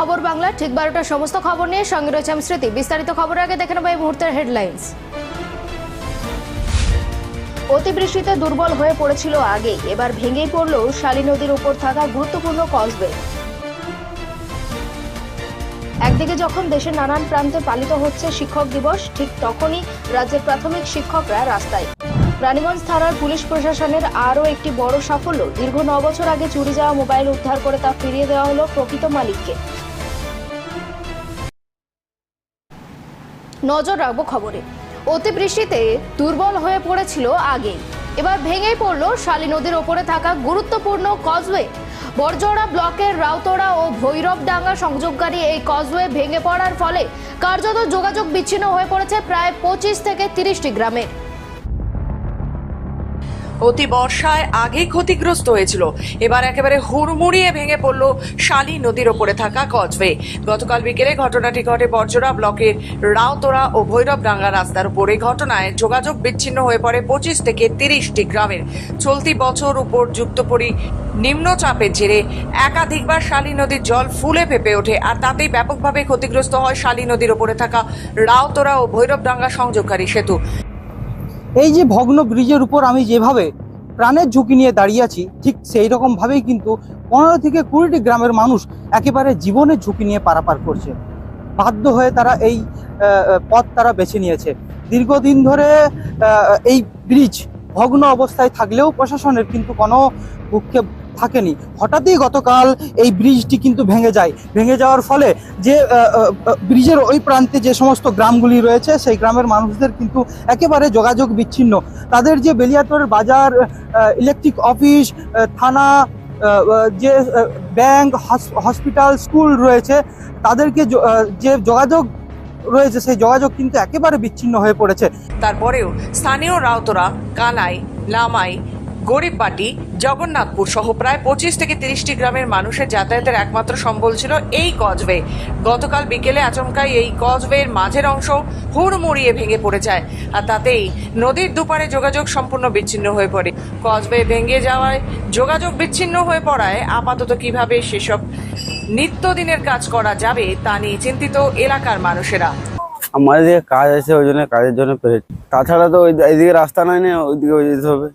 খবর বাংলা, ঠিক বারোটার সমস্ত খবর নিয়ে সঙ্গে রয়েছে আমি স্মৃতি। বিস্তারিত খবর আগে দেখে নেব এই মুহূর্তের হেডলাইন্স অতিবৃষ্টিতে দুর্বল হয়ে পড়েছিল আগে, এবার ভেঙেই পড়ল শালী নদীর উপর থাকা গুরুত্বপূর্ণ কসবে। একদিকে যখন দেশের নানান প্রান্তে পালিত হচ্ছে শিক্ষক দিবস, ঠিক তখনই রাজ্যের প্রাথমিক শিক্ষকরা রাস্তায়। রানীগঞ্জ থানার পুলিশ প্রশাসনের আরও একটি বড় সাফল্য, দীর্ঘ ন বছর আগে চুরি যাওয়া মোবাইল উদ্ধার করে তা ফিরিয়ে দেওয়া হলো প্রকৃত মালিককে। নজর রাখব খবরে। অতিবৃষ্টিতে দুর্বল হয়ে পড়েছিল আগে এবার ভেঙে পড়ল শালী নদীর ওপরে থাকা গুরুত্বপূর্ণ কজওয়ে বরজোড়া ব্লকের রাউতড়া ও ভৈরবডাঙ্গা সংযোগকারী এই কজওয়ে ভেঙে পড়ার ফলে কার্যত যোগাযোগ বিচ্ছিন্ন হয়ে পড়েছে প্রায় পঁচিশ থেকে তিরিশটি গ্রামে। অতি বর্ষায় আগে ক্ষতিগ্রস্ত হয়েছিল। এবার একেবারে হুড়মুড়িয়ে ভেঙে পড়ল শালী নদীর ওপরে থাকা কজওয়ে গতকাল বিকেলে ঘটনাটি ঘটে বর্জরা ব্লকের রাউতরা ও ভৈরবডাঙ্গা রাস্তার উপরে। ঘটনায় যোগাযোগ বিচ্ছিন্ন হয়ে পড়ে পঁচিশ থেকে তিরিশটি গ্রামের। চলতি বছর উপর যুক্ত পরি নিম্নচাপের জেরে একাধিকবার শালী নদীর জল ফুলে ফেপে ওঠে, আর তাতেই ব্যাপকভাবে ক্ষতিগ্রস্ত হয় শালী নদীর ওপরে থাকা রাউতরা ও ভৈরবডাঙ্গা সংযোগকারী সেতু। এই যে ভগ্ন ব্রিজের উপর আমি যেভাবে প্রাণের ঝুঁকি নিয়ে দাঁড়িয়ে আছি, ঠিক সেই রকমভাবেই কিন্তু পনেরো থেকে কুড়িটি গ্রামের মানুষ একেবারে জীবনের ঝুঁকি নিয়ে পারাপার করছে। বাধ্য হয়ে তারা এই পথ তারা বেছে নিয়েছে। দীর্ঘদিন ধরে এই ব্রিজ ভগ্ন অবস্থায় থাকলেও প্রশাসনের কিন্তু কোনো ভূক্ষেপ থাকেনি। হঠাৎই গতকাল এই ব্রিজটি কিন্তু ভেঙে যায়। ভেঙে যাওয়ার ফলে যে ব্রিজের ওই প্রান্তে যে সমস্ত গ্রামগুলি রয়েছে, সেই গ্রামের মানুষদের কিন্তু একেবারে যোগাযোগ বিচ্ছিন্ন। তাদের যে বেলিয়াটোর বাজার ইলেকট্রিক অফিস থানা যে ব্যাংক হসপিটাল স্কুল রয়েছে, তাদেরকে যে যোগাযোগ রয়েছে, সেই যোগাযোগ কিন্তু একেবারে বিচ্ছিন্ন হয়ে পড়েছে। তারপরেও স্থানীয় রাউতরা কানাই, লামাই গরিববাটি জগন্নাথপুর সহ প্রায় পঁচিশ থেকে তিরিশটি গ্রামের মানুষের যাতায়াতের একমাত্র সম্বল ছিল এই কজওয়ে গতকাল বিকেলে আচমকাই এই কজওয়ের মাঝের অংশ হুড়মুড়িয়ে ভেঙে পড়ে যায় আর তাতেই নদীর দুপারে যোগাযোগ সম্পূর্ণ বিচ্ছিন্ন হয়ে পড়ে। কজওয়ে ভেঙে যাওয়ায় যোগাযোগ বিচ্ছিন্ন হয়ে পড়ায় আপাতত কীভাবে সেসব নিত্যদিনের কাজ করা যাবে তা নিয়ে চিন্তিত এলাকার মানুষেরা। আমাদের কাজ আছে, ওই জন্য কাজের জন্য তাছাড়া তো ওই এইদিকে রাস্তা নাই না, ওইদিকে ওই যেতে হবে।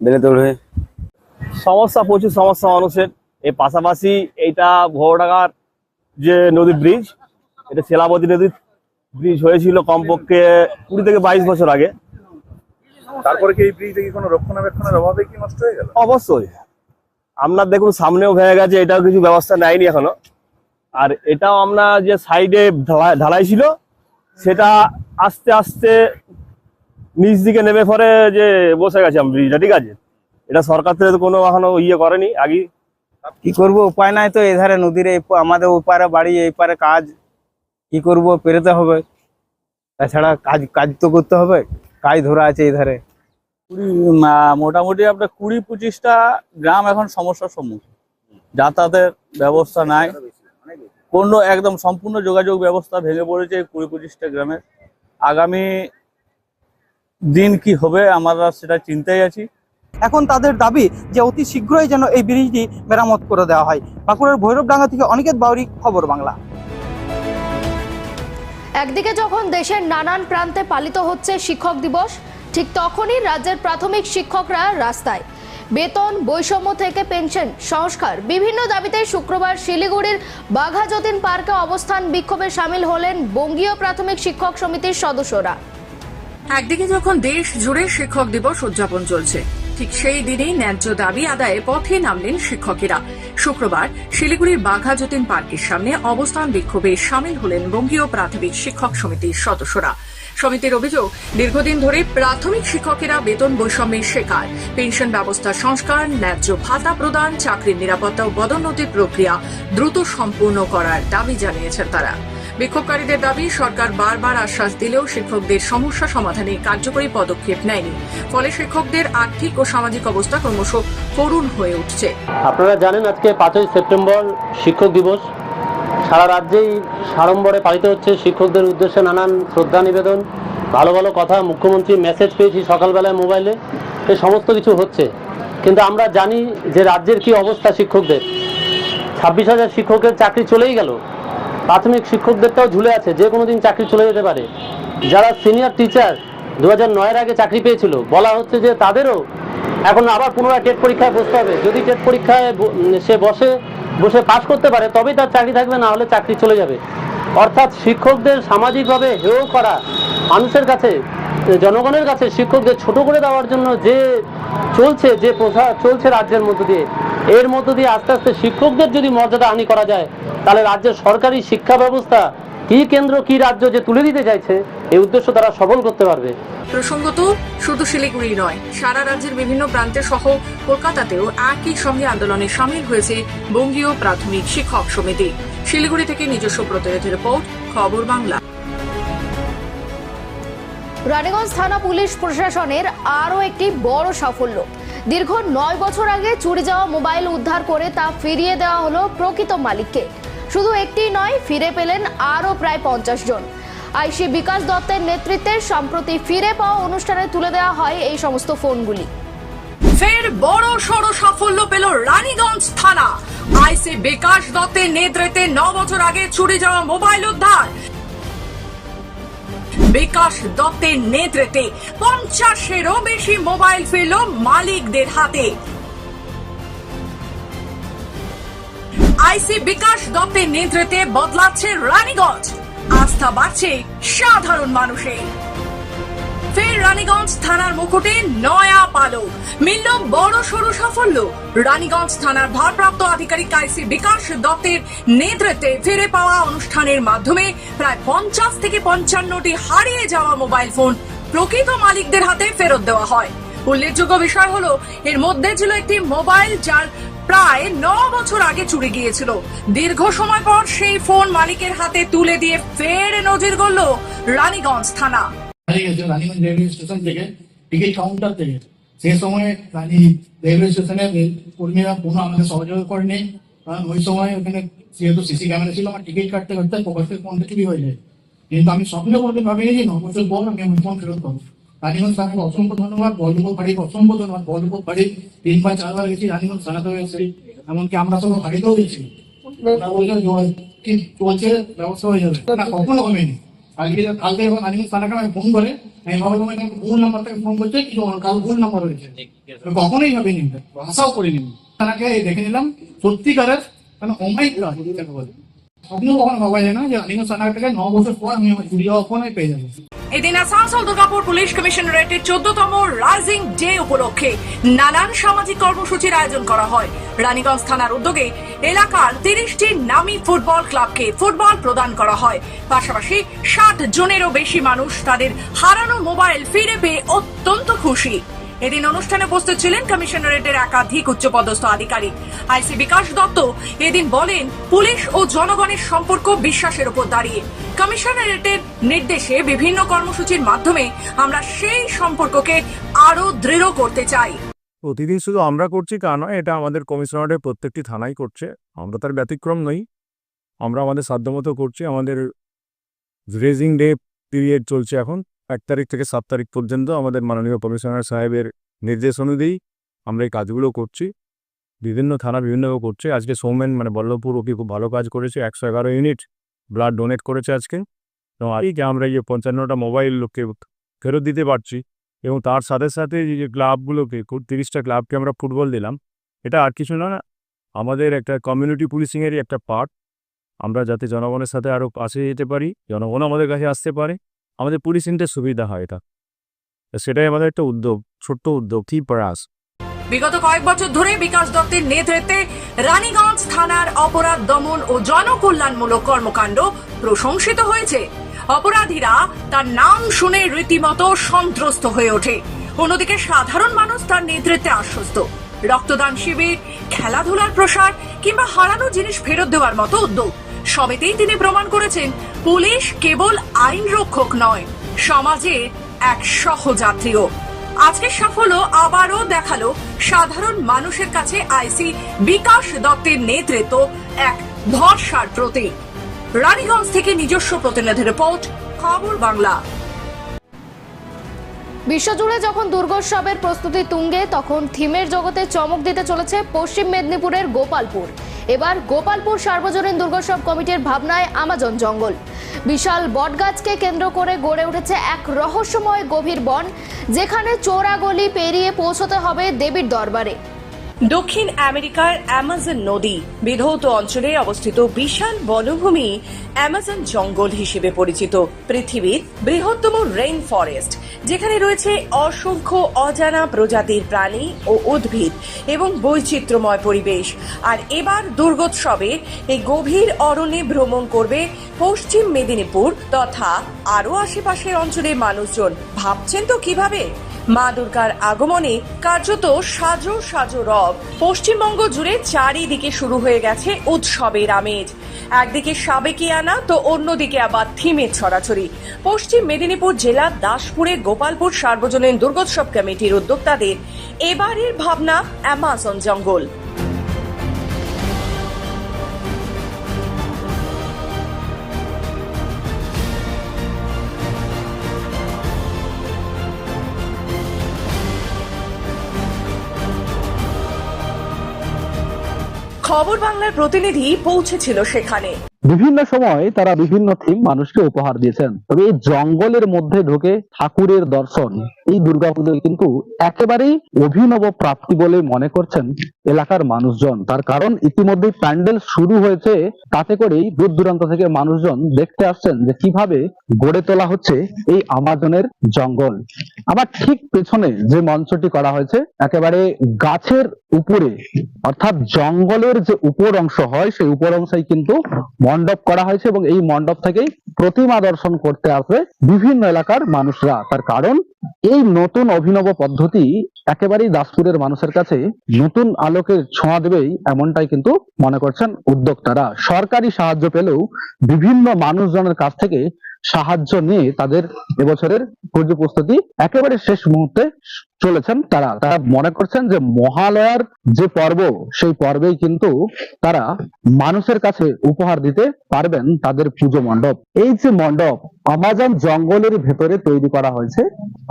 তোর হয়ে। সমস্যা প্রচুর সমস্যা মানুষের। এর পাশাপাশি এইটা ভোরডাঙ্গার যে নদী ব্রিজ এটা সেলাবতী নদীর ব্রিজ হয়েছিল কমপক্ষে কুড়ি থেকে বাইশ বছর আগে। তারপরে কি এই ব্রিজে কি কোনো রক্ষণাবেক্ষণের অভাবে কি নষ্ট হয়ে গেল? অবশ্যই। আপনার দেখুন সামনেও ভেঙে গেছে এটাও কিছু ব্যবস্থা নেয়নি এখনও। আর এটাও আমরা যে সাইডে ঢালাই ছিল সেটা আস্তে আস্তে নিচ দিকে নেমে পরে যে বসে গেছে আমি ব্রিজটা ঠিক আছে? এটা সরকার থেকে তো কোনো এখনও ইয়ে করেনি আগে কি করব উপায় নাই তো এধারে নদীর এই আমাদের ওপারে বাড়ি এই পারে কাজ। কি করব পেরোতে হবে। তাছাড়া কাজ কাজ তো করতে হবে কাজ ধরা আছে এই ধারে মোটামুটি আপনার কুড়ি পঁচিশটা গ্রাম এখন সমস্যার সম্মুখীন। যাতায়াতের ব্যবস্থা নাই। কোনো একদম সম্পূর্ণ যোগাযোগ ব্যবস্থা ভেঙে পড়েছে কুড়ি পঁচিশটা গ্রামের আগামী দিন কি হবে আমরা সেটা চিন্তায় আছি। এখন তাদের দাবি যে অতি শীঘ্রই যেন এই ব্রিজটি মেরামত করে দেওয়া হয়। বাঁকুড়ার ভৈরবডাঙ্গা থেকে অনিকেত বাউরি খবর বাংলা। একদিকে যখন দেশের নানান প্রান্তে পালিত হচ্ছে শিক্ষক দিবস ঠিক তখনই রাজ্যের প্রাথমিক শিক্ষকরা রাস্তায় বেতন বৈষম্য থেকে পেনশন সংস্কার বিভিন্ন দাবিতে শুক্রবার শিলিগুড়ির বাঘা যতীন পার্কে অবস্থান বিক্ষোভে সামিল হলেন বঙ্গীয় প্রাথমিক শিক্ষক সমিতির সদস্যরা। একদিকে যখন দেশ জুড়ে শিক্ষক দিবস উদযাপন চলছে, ঠিক সেই দিনেই ন্যায্য দাবি আদায়ে পথে নামলেন শিক্ষকেরা। শুক্রবার শিলিগুড়ির বাঘা যতীন পার্কের সামনে অবস্থান বিক্ষোভে সামিল হলেন বঙ্গীয় প্রাথমিক শিক্ষক সমিতির সদস্যরা। সমিতির অভিযোগ, দীর্ঘদিন ধরে প্রাথমিক শিক্ষকেরা বেতন বৈষম্যের শিকার। পেনশন ব্যবস্থা সংস্কার, ন্যায্য ভাতা প্রদান, চাকরির নিরাপত্তা ও পদোন্নতির প্রক্রিয়া দ্রুত সম্পূর্ণ করার দাবি জানিয়েছেন তারা। বিক্ষোভকারীদের দাবি, সরকার বারবার আশ্বাস দিলেও শিক্ষকদের সমস্যা সমাধানে কার্যকরী পদক্ষেপ নেয়নি। ফলে শিক্ষকদের আর্থিক ও সামাজিক অবস্থা ক্রমশ করুণ হয়ে উঠছে। আপনারা জানেন আজকে পাঁচই সেপ্টেম্বর শিক্ষক দিবস। সারা রাজ্যেই সাড়ম্বরে পালিত হচ্ছে শিক্ষকদের উদ্দেশ্যে নানান শ্রদ্ধা নিবেদন, ভালো ভালো কথা, মুখ্যমন্ত্রী মেসেজ পেয়েছি সকালবেলায় মোবাইলে এই সমস্ত কিছু হচ্ছে। কিন্তু আমরা জানি যে রাজ্যের কি অবস্থা শিক্ষকদের। ছাব্বিশ হাজার শিক্ষকের চাকরি চলেই গেল। প্রাথমিক শিক্ষকদেরটাও ঝুলে আছে, যে কোনো দিন চাকরি চলে যেতে পারে। যারা সিনিয়র টিচার দু হাজার নয়ের আগে চাকরি পেয়েছিল, বলা হচ্ছে যে তাদেরও এখন আবার পুনরায় টেট পরীক্ষায় বসতে হবে। যদি টেট পরীক্ষায় সে বসে বসে পাশ করতে পারে, তবেই তার চাকরি থাকবে, না হলে চাকরি চলে যাবে। অর্থাৎ শিক্ষকদের সামাজিকভাবে হেয় করা, মানুষের কাছে, জনগণের কাছে শিক্ষকদের ছোট করে দেওয়ার জন্য যে চলছে, যে প্রথা চলছে রাজ্যের মধ্য দিয়ে এর মধ্য দিয়ে আস্তে আস্তে শিক্ষকদের যদি মর্যাদা হানি করা যায়, তাহলে রাজ্যের সরকারি শিক্ষা ব্যবস্থা কি কেন্দ্র, কি রাজ্য যে তুলে দিতে চাইছে, এই উদ্দেশ্য তারা সফল করতে পারবে। প্রসঙ্গত, শুধু শিলিগুড়ি নয়, সারা রাজ্যের বিভিন্ন প্রান্তে সহ কলকাতাতেও একই সঙ্গে আন্দোলনে সামিল হয়েছে বঙ্গীয় প্রাথমিক শিক্ষক সমিতি। শিলিগুড়ি থেকে নিজস্ব প্রতিনিধি রিপোর্ট, খবর বাংলা। রানীগঞ্জ থানা পুলিশ প্রশাসনের আরও একটি বড় সাফল্য। দীর্ঘ নয় বছর আগে চুরি যাওয়া মোবাইল উদ্ধার করে তা ফিরিয়ে দেওয়া হলো প্রকৃত মালিককে। শুধু একটি নয়, ফিরে পেলেন আরও প্রায় পঞ্চাশ জন। আইসি বিকাশ দত্তের নেতৃত্বে সম্প্রতি ফিরে পাওয়া অনুষ্ঠানে তুলে দেওয়া হয় এই সমস্ত ফোনগুলি। ফের বড় সড় সাফল্য পেল রানীগঞ্জ থানা। আইসি বিকাশ দত্তের নেতৃত্বে ন বছর আগে চুরি যাওয়া মোবাইল উদ্ধার। বিকাশ দত্তের নেতৃত্বে পঞ্চাশেরও বেশি মোবাইল ফেল মালিকদের হাতে। আইসি বিকাশ দত্তের নেতৃত্বে বদলাচ্ছে রানীগঞ্জ। আস্থা বাড়ছে সাধারণ মানুষের। ফের রানীগঞ্জ থানার মুকুটে নয়া পালো মিলল বড় সড়ো সাফল্য। রানীগঞ্জ থানার ভারপ্রাপ্ত আধিকারিক আইসি বিকাশ দত্তের নেতৃত্বে ফিরে পাওয়া অনুষ্ঠানের মাধ্যমে প্রায় পঞ্চাশ থেকে পঞ্চান্নটি হারিয়ে যাওয়া মোবাইল ফোন প্রকৃত মালিকদের হাতে ফেরত দেওয়া হয়। উল্লেখযোগ্য বিষয় হলো, এর মধ্যে ছিল একটি মোবাইল যার প্রায় ন বছর আগে চুরি গিয়েছিল। দীর্ঘ সময় পর সেই ফোন মালিকের হাতে তুলে দিয়ে ফের নজির গড়ল রানীগঞ্জ থানা। হারিয়ে গেছে রানীগঞ্জ রেলওয়ে স্টেশন থেকে টিকিট কাউন্টার থেকে, সেই সময় রানী রেলওয়ে স্টেশনের রেল কর্মীরা কোনো আমাদের সহযোগিতা করেনি। কারণ ওই সময় ওখানে যেহেতু সিসি ক্যামেরা ছিল, আমার টিকিট কাটতে কাটতে পকেটের ফোনটা চুরি হয়ে যায়। কিন্তু আমি স্বপ্ন করতে ভাবিনি যে ন বছর পর আমি আমার ফোন ফেরত পাবো। রানীগঞ্জ থানাকে অসংখ্য ধন্যবাদ বল্লভপুর বাড়ির অসংখ্য ধন্যবাদ বল্লভপুর বাড়ি তিন পাঁচ চারবার গেছি রানীগঞ্জ থানাতেও গেছি এমনকি আমরা সব বাড়িতেও গেছি। চলছে ব্যবস্থা হয়ে যাবে? না, কখনো কমেনি। কালকে কালকে যখন রানীগঞ্জ থানাকে আমি ফোন করে আমি ভাবলাম ভুল নাম্বার থেকে ফোন করছে কিন্তু কাল ভুল নাম্বার হয়েছে। কখনোই ভাবিনি আশাও করিনি। সানাকে দেখে নিলাম সত্যিকারের মানে অমাই বলে। স্বপ্ন কখনো ভাবা যায় না যে আনিম সানাকে থেকে ন বছর পর আমি আমার যাওয়া ফোনে পেয়ে যাব। এদিন আসানসোল দুর্গাপুর পুলিশ কমিশনারেটের চোদ্দতম রাইজিং ডে উপলক্ষে নানান সামাজিক কর্মসূচির আয়োজন করা হয়। রানীগঞ্জ থানার উদ্যোগে এলাকার তিরিশটি নামি ফুটবল ক্লাবকে ফুটবল প্রদান করা হয়। পাশাপাশি ষাট জনেরও বেশি মানুষ তাদের হারানো মোবাইল ফিরে পেয়ে অত্যন্ত খুশি। এদিন অনুষ্ঠানে উপস্থিত ছিলেন কমিশনারেটের একাধিক উচ্চপদস্থ আধিকারিক। আইসি বিকাশ দত্ত এদিন বলেন, পুলিশ ও জনগণের সম্পর্ক বিশ্বাসের উপর দাঁড়িয়ে। কমিশনারেটের নির্দেশে বিভিন্ন কর্মসূচির মাধ্যমে আমরা সেই সম্পর্ককে আরও দৃঢ় করতে চাই। প্রতিদিন শুধু আমরা করছি তা নয়, এটা আমাদের কমিশনারের প্রত্যেকটি থানাই করছে। আমরা তার ব্যতিক্রম নই। আমরা আমাদের সাধ্যমতো করছি। আমাদের রেজিং ডে পিরিয়ড চলছে এখন। এক তারিখ থেকে সাত তারিখ পর্যন্ত আমাদের মাননীয় কমিশনার সাহেবের নির্দেশ অনুযায়ী আমরা এই কাজগুলো করছি। বিভিন্ন থানা বিভিন্নভাবে করছে। আজকে সৌমেন মানে বল্লভপুর, ওকে খুব ভালো কাজ করেছে। একশো এগারো ইউনিট ব্লাড ডোনেট করেছে আজকে। এবং আজকে আমরা এই পঞ্চান্নটা মোবাইল লোককে ফেরত দিতে পারছি এবং তার সাথে সাথে যে ক্লাবগুলোকে তিরিশটা ক্লাবকে আমরা ফুটবল দিলাম। এটা আর কিছু না, আমাদের একটা কমিউনিটি পুলিশিংয়েরই একটা পার্ট। আমরা যাতে জনগণের সাথে আরও পাশে যেতে পারি জনগণ আমাদের কাছে আসতে পারে। আমাদের পুলিশিংটা সুবিধা হয় এটা। সেটাই আমাদের একটা উদ্যোগ, ছোট্ট উদ্যোগ, কি প্রয়াস। বিগত কয়েক বছর ধরে বিকাশ দত্তের নেতৃত্বে রানীগঞ্জ থানার অপরাধ দমন ও জনকল্যাণমূলক কর্মকাণ্ড প্রশংসিত হয়েছে। অপরাধীরা তার নাম শুনে রীতিমতো সন্ত্রস্ত হয়ে ওঠে। অন্যদিকে সাধারণ মানুষ তার নেতৃত্বে আশ্বস্ত। রক্তদান শিবির, খেলাধুলার প্রসার কিংবা হারানো জিনিস ফেরত দেওয়ার মতো উদ্যোগ। সবেতেই তিনি প্রমাণ করেছেন, পুলিশ কেবল আইন রক্ষক নয়, সমাজে এক সহযাত্রীও। আজকের সাফল্য আবারও দেখাল সাধারণ মানুষের কাছে আইসি বিকাশ দত্তের নেতৃত্ব এক ভরসার প্রতীক। রানীগঞ্জ থেকে নিজস্ব প্রতিনিধি রিপোর্ট, খবর বাংলা। বিশ্বজুড়ে যখন দুর্গোৎসবের প্রস্তুতি তুঙ্গে, তখন থিমের জগতে চমক দিতে চলেছে পশ্চিম মেদিনীপুরের গোপালপুর। এবার গোপালপুর সার্বজনীন দুর্গোৎসব কমিটির ভাবনায় আমাজন জঙ্গল। বিশাল বটগাছকে কেন্দ্র করে গড়ে উঠেছে এক রহস্যময় গভীর বন, যেখানে চোরাগলি পেরিয়ে পৌঁছতে হবে দেবীর দরবারে। দক্ষিণ আমেরিকার অ্যামাজন নদী বিধৌত অঞ্চলে অবস্থিত বিশাল বনভূমি অ্যামাজন জঙ্গল হিসেবে পরিচিত। পৃথিবীর বৃহত্তম রেইন ফরেস্ট যেখানে রয়েছে অসংখ্য অজানা প্রজাতির প্রাণী ও উদ্ভিদ এবং বৈচিত্র্যময় পরিবেশ। আর এবার দুর্গোৎসবে এই গভীর অরণ্যে ভ্রমণ করবে পশ্চিম মেদিনীপুর তথা আরও আশেপাশের অঞ্চলের মানুষজন। ভাবছেন তো কীভাবে? মা দুর্গার আগমনে কার্যত সাজো সাজো রব। পশ্চিমবঙ্গ জুড়ে চারিদিকে শুরু হয়ে গেছে উৎসবের আমেজ। একদিকে সাবেকিয়ানা তো অন্যদিকে আবার থিমের ছড়াছড়ি। পশ্চিম মেদিনীপুর জেলার দাসপুরে, গোপালপুর সার্বজনীন দুর্গোৎসব কমিটির উদ্যোক্তাদের এবারের ভাবনা অ্যামাজন জঙ্গল। খবর বাংলার প্রতিনিধি পৌঁছেছিল সেখানে। বিভিন্ন সময় তারা বিভিন্ন থিম মানুষকে উপহার দিয়েছেন। তবে এই জঙ্গলের মধ্যে ঢুকে ঠাকুরের দর্শন, এই দুর্গাপুজোয় কিন্তু একেবারেই অভিনব প্রাপ্তি বলে মনে করছেন এলাকার মানুষজন। তার কারণ ইতিমধ্যেই প্যান্ডেল শুরু হয়েছে, তাতে করেই দূর দূরান্ত থেকে মানুষজন দেখতে আসছেন যে কীভাবে গড়ে তোলা হচ্ছে এই আমাজনের জঙ্গল। আবার ঠিক পেছনে যে মঞ্চটি করা হয়েছে, একেবারে গাছের উপরে, অর্থাৎ জঙ্গলের যে উপর অংশ হয়, সেই উপর অংশেই কিন্তু মণ্ডপ করা হয়েছে এবং এই মণ্ডপ থেকেই প্রতিমা দর্শন করতে আসবে বিভিন্ন এলাকার মানুষরা। তার কারণ, এই নতুন অভিনব পদ্ধতি একেবারেই দাসপুরের মানুষের কাছে নতুন আলোকের ছোঁয়া দেবেই এমনটাই কিন্তু মনে করছেন উদ্যোক্তারা। সরকারি সাহায্য পেলেও বিভিন্ন মানুষজনের কাছ থেকে সাহায্য নিয়ে তাদের এবছরের পুজো প্রস্তুতি একেবারে শেষ মুহূর্তে চলেছেন তারা। তারা মনে করছেন যে মহালয়ার যে পর্ব, সেই পর্বেই কিন্তু তারা মানুষের কাছে উপহার দিতে পারবেন তাদের পুজো মণ্ডপ। এই যে মণ্ডপ, আমাজন জঙ্গলের ভেতরে তৈরি করা হয়েছে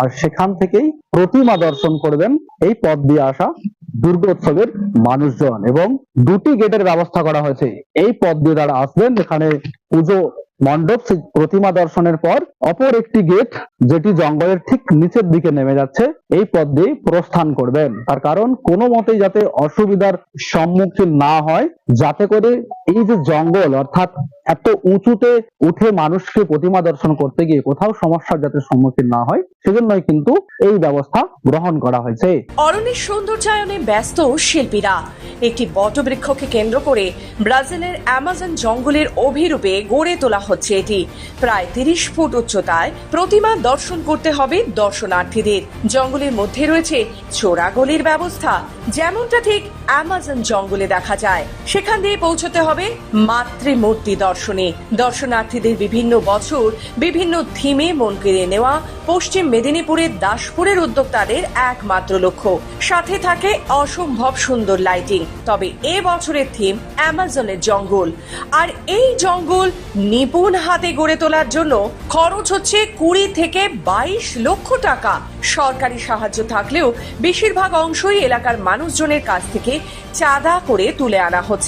আর সেখান থেকেই প্রতিমা দর্শন করবেন এই পথ দিয়ে আসা দুর্গোৎসবের মানুষজন এবং দুটি গেটের ব্যবস্থা করা হয়েছে। এই পথ দিয়ে তারা আসবেন এখানে পুজো মণ্ডপ প্রতিমা দর্শনের পর অপর একটি গেট যেটি জঙ্গলের ঠিক নিচের দিকে নেমে যাচ্ছে, এই পথ দিয়ে প্রস্থান করবেন। তার কারণ কোনো মতেই যাতে অসুবিধার সম্মুখীন না হয় যাতে করে এই যে জঙ্গল, অর্থাৎ এত উঁচুতে উঠে মানুষকে প্রতিমা দর্শন করতে গিয়ে কোথাও সমস্যার যাতে সম্মুখীন না হয়, সেজন্যই কিন্তু এই ব্যবস্থা গ্রহণ করা হয়েছে। অরণ্যের সৌন্দর্যায়নে ব্যস্ত শিল্পীরা। একটি বটবৃক্ষকে কেন্দ্র করে ব্রাজিলের অ্যামাজন জঙ্গলের অভিরূপে গড়ে তোলা হচ্ছে এটি। প্রায় তিরিশ ফুট উচ্চতায় প্রতিমা দর্শন করতে হবে দর্শনার্থীদের। জঙ্গলের মধ্যে রয়েছে চোরাগলির ব্যবস্থা, যেমনটা ঠিক অ্যামাজন জঙ্গলে দেখা যায়। সেখান দিয়ে পৌঁছতে হবে মাতৃমূর্তি দর্শনে। দর্শনার্থীদের বিভিন্ন বছর বিভিন্ন থিমে মন কেড়ে নেওয়া পশ্চিম মেদিনীপুরের দাসপুরের উদ্যোক্তাদের একমাত্র লক্ষ্য। সাথে থাকে অসম্ভব সুন্দর লাইটিং তবে এ বছরের থিম অ্যামাজনের জঙ্গল। আর এই জঙ্গল নিপুণ হাতে গড়ে তোলার জন্য খরচ হচ্ছে কুড়ি থেকে বাইশ লক্ষ টাকা। সরকারি সাহায্য থাকলেও বেশিরভাগ অংশই এলাকার মানুষজনের কাছ থেকে চাঁদা করে তুলে আনা হচ্ছে।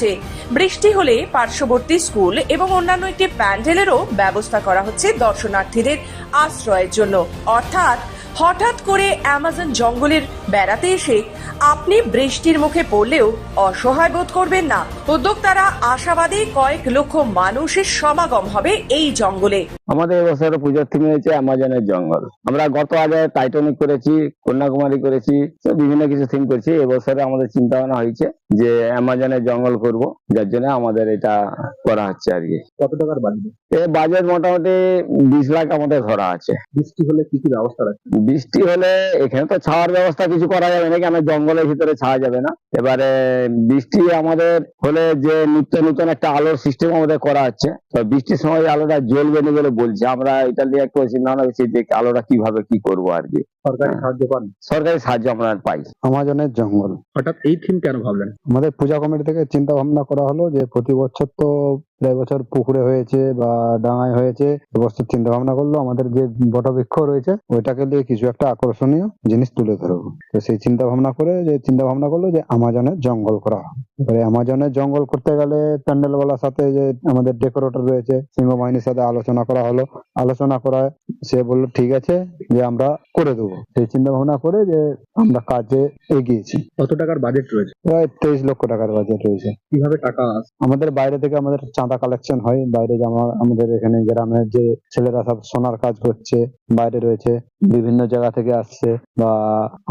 বৃষ্টি হলে পার্শ্ববর্তী স্কুল এবং অন্যান্য একটি প্যান্ডেলেরও ব্যবস্থা করা হচ্ছে দর্শনার্থীদের আশ্রয়ের জন্য। অর্থাৎ হঠাৎ করে অ্যামাজন জঙ্গলের বেড়াতে এসে আপনি বৃষ্টির মুখে পড়লেও অসহায় বোধ করবেন না। উদ্যোক্তারা আশাবাদী কয়েক লক্ষ মানুষের সমাগম হবে এই জঙ্গলে। আমাদের এবছর পুজোর থিম হয়েছে অ্যামাজনের জঙ্গল। আমরা গত আগে টাইটানিক করেছি কন্যাকুমারী করেছি বিভিন্ন কিছু থিম করেছি। এবছরে আমাদের চিন্তা ভাবনা হয়েছে যে অ্যামাজনের জঙ্গল করব যার জন্য আমাদের এটা করা হচ্ছে আর কি। কত টাকার বাজেট এ বাজেট মোটামুটি বিশ লাখ আমাদের ধরা আছে। বৃষ্টি হলে কি কি ব্যবস্থা রাখছে বৃষ্টি হলে এখানে তো ছাওয়ার ব্যবস্থা কিছু করা যাবে না কেন জঙ্গলের ভিতরে ছাওয়া যাবে না। এবারে বৃষ্টি আমাদের হলে যে নিত্য নতুন একটা আলোর সিস্টেম আমাদের করা হচ্ছে। তো বৃষ্টির সময় আলোটা জ্বলবে না বলে বলছে আমরা এটা নিয়ে চিন্তা ভাবনা করছি যে আলোটা কীভাবে কি করব আর কি। সরকারি সাহায্য পান? সরকারি সাহায্য আমরা পাই। আমাজনের জঙ্গল। হঠাৎ এই থিম কেন ভাবলেন? আমাদের পূজা কমিটি থেকে চিন্তা ভাবনা করা হলো যে প্রতি বছর তো প্রায় বছর পুকুরে হয়েছে বা ডাঙায় হয়েছে এবছর চিন্তা ভাবনা করল আমাদের যে বটবৃক্ষ রয়েছে ওইটাকে দিয়ে কিছু একটা আকর্ষণীয় জিনিস তুলে ধরবো। তো সেই চিন্তা ভাবনা করে যে চিন্তা ভাবনা করল যে আমাজনের জঙ্গল করা হয়। এবারে আমাজনের জঙ্গল করতে গেলে প্যান্ডেল ওয়ালার সাথে যে আমাদের ডেকোরেটর রয়েছে সিংহ বাহিনীর সাথে আলোচনা করা হলো। আলোচনা করায় সে বলল ঠিক আছে যে আমরা করে দেবো। সেই চিন্তা ভাবনা করে যে আমরা কাজে এগিয়েছি। কত টাকার বাজেট রয়েছে? প্রায় তেইশ লক্ষ টাকার বাজেট রয়েছে। কীভাবে টাকা আসে? আমাদের বাইরে থেকে আমাদের চাঁদা কালেকশন হয়। বাইরে যেমন আমাদের এখানে গ্রামের যে ছেলেরা সব সোনার কাজ করছে বাইরে রয়েছে। বিভিন্ন জায়গা থেকে আসছে বা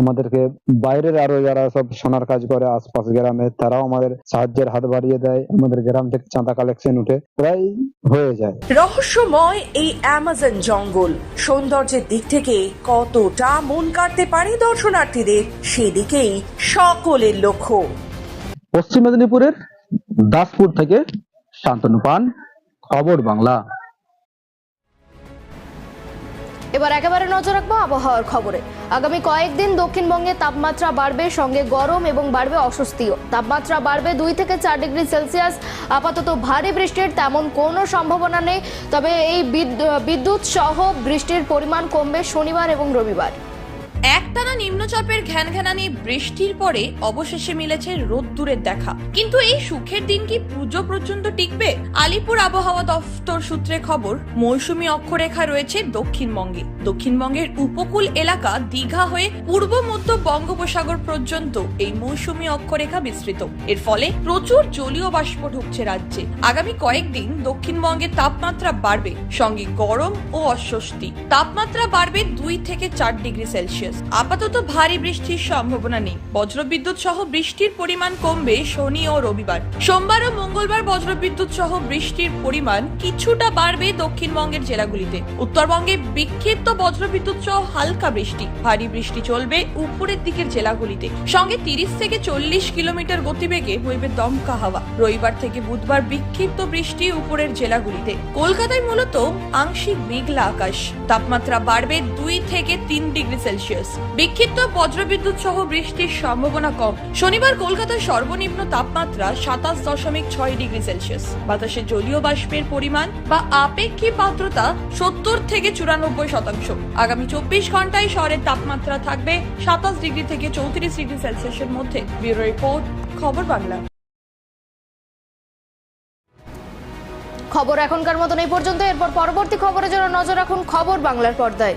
আমাদেরকে বাইরের আরও যারা সব সোনার কাজ করে আশপাশ গ্রামে তারাও আমাদের সাহায্যের হাত বাড়িয়ে দেয়। আমাদের গ্রাম থেকে চাঁদা কালেকশন উঠে প্রায় হয়ে যায়। রহস্যময় এই অ্যামাজন জঙ্গল। সৌন্দর্যের দিক থেকে কতটা মন কাটতে পারে দর্শনার্থীদের সেদিকেই সকলের লক্ষ্য। পশ্চিম মেদিনীপুরের দাসপুর থেকে শান্তনু পান খবর বাংলা। এবার একেবারে নজর রাখব আবহাওয়ার খবরে। আগামী কয়েকদিন দক্ষিণবঙ্গে তাপমাত্রা বাড়বে, সঙ্গে গরম এবং বাড়বে অস্বস্তিও। তাপমাত্রা বাড়বে দুই থেকে চার ডিগ্রি সেলসিয়াস। আপাতত ভারী বৃষ্টির তেমন কোনো সম্ভাবনা নেই, তবে এই বিদ- বিদ্যুৎ সহ বৃষ্টির পরিমাণ কমবে শনিবার এবং রবিবার। একটানা নিম্নচাপের ঘ্যানঘ্যানানি বৃষ্টির পরে অবশেষে মিলেছে রোদ্দুরের দেখা। কিন্তু এই সুখের দিন কি পুজো পর্যন্ত টিকবে? আলিপুর আবহাওয়া দফতর সূত্রে খবর, মৌসুমী অক্ষরেখা রয়েছে দক্ষিণবঙ্গে। দক্ষিণবঙ্গের উপকূল এলাকা দীঘা হয়ে পূর্ব মধ্য বঙ্গোপসাগর পর্যন্ত এই মৌসুমী অক্ষরেখা বিস্তৃত। এর ফলে প্রচুর জলীয় বাষ্প ঢুকছে রাজ্যে। আগামী কয়েকদিন দক্ষিণবঙ্গে তাপমাত্রা বাড়বে। সঙ্গে গরম ও অস্বস্তি। তাপমাত্রা বাড়বে দুই থেকে চার ডিগ্রি সেলসিয়াস। আপাতত ভারী বৃষ্টির সম্ভাবনা নেই। বজ্রবিদ্যুৎ সহ বৃষ্টির পরিমাণ কমবে শনি ও রবিবার। সোমবার ও মঙ্গলবার বজ্রবিদ্যুৎ সহ বৃষ্টির পরিমাণ কিছুটা বাড়বে দক্ষিণবঙ্গের জেলাগুলিতে। উত্তরবঙ্গে বিক্ষিপ্ত বজ্রবিদ্যুৎ সহ হালকা বৃষ্টি। ভারী বৃষ্টি চলবে উপরের দিকের জেলাগুলিতে। সঙ্গে তিরিশ থেকে চল্লিশ কিলোমিটার গতিবেগে বইবে দমকা হাওয়া। রবিবার থেকে বুধবার বিক্ষিপ্ত বৃষ্টি উপরের জেলাগুলিতে। কলকাতায় মূলত আংশিক মেঘলা আকাশ। তাপমাত্রা বাড়বে দুই থেকে তিন ডিগ্রি সেলসিয়াস বিক্ষিপ্ত বজ্রবিদ্যুৎ সহ বৃষ্টির সম্ভাবনা কম। শনিবার কলকাতার সর্বনিম্ন তাপমাত্রা সাতাশ দশমিক ছয় ডিগ্রি সেলসিয়াস। বাতাসে জলীয় বাষ্পের পরিমাণ বা আপেক্ষিক আর্দ্রতা সত্তর থেকে চুরানব্বই শতাংশ। আগামী চব্বিশ ঘন্টায় শহরের তাপমাত্রা থাকবে সাতাশ ডিগ্রি থেকে চৌত্রিশ ডিগ্রি সেলসিয়াসের মধ্যে। ব্যুরো রিপোর্ট, খবর বাংলা। খবর এখনকার মতন এই পর্যন্ত এরপর পরবর্তী খবরের জন্য নজর রাখুন খবর বাংলার পর্দায়।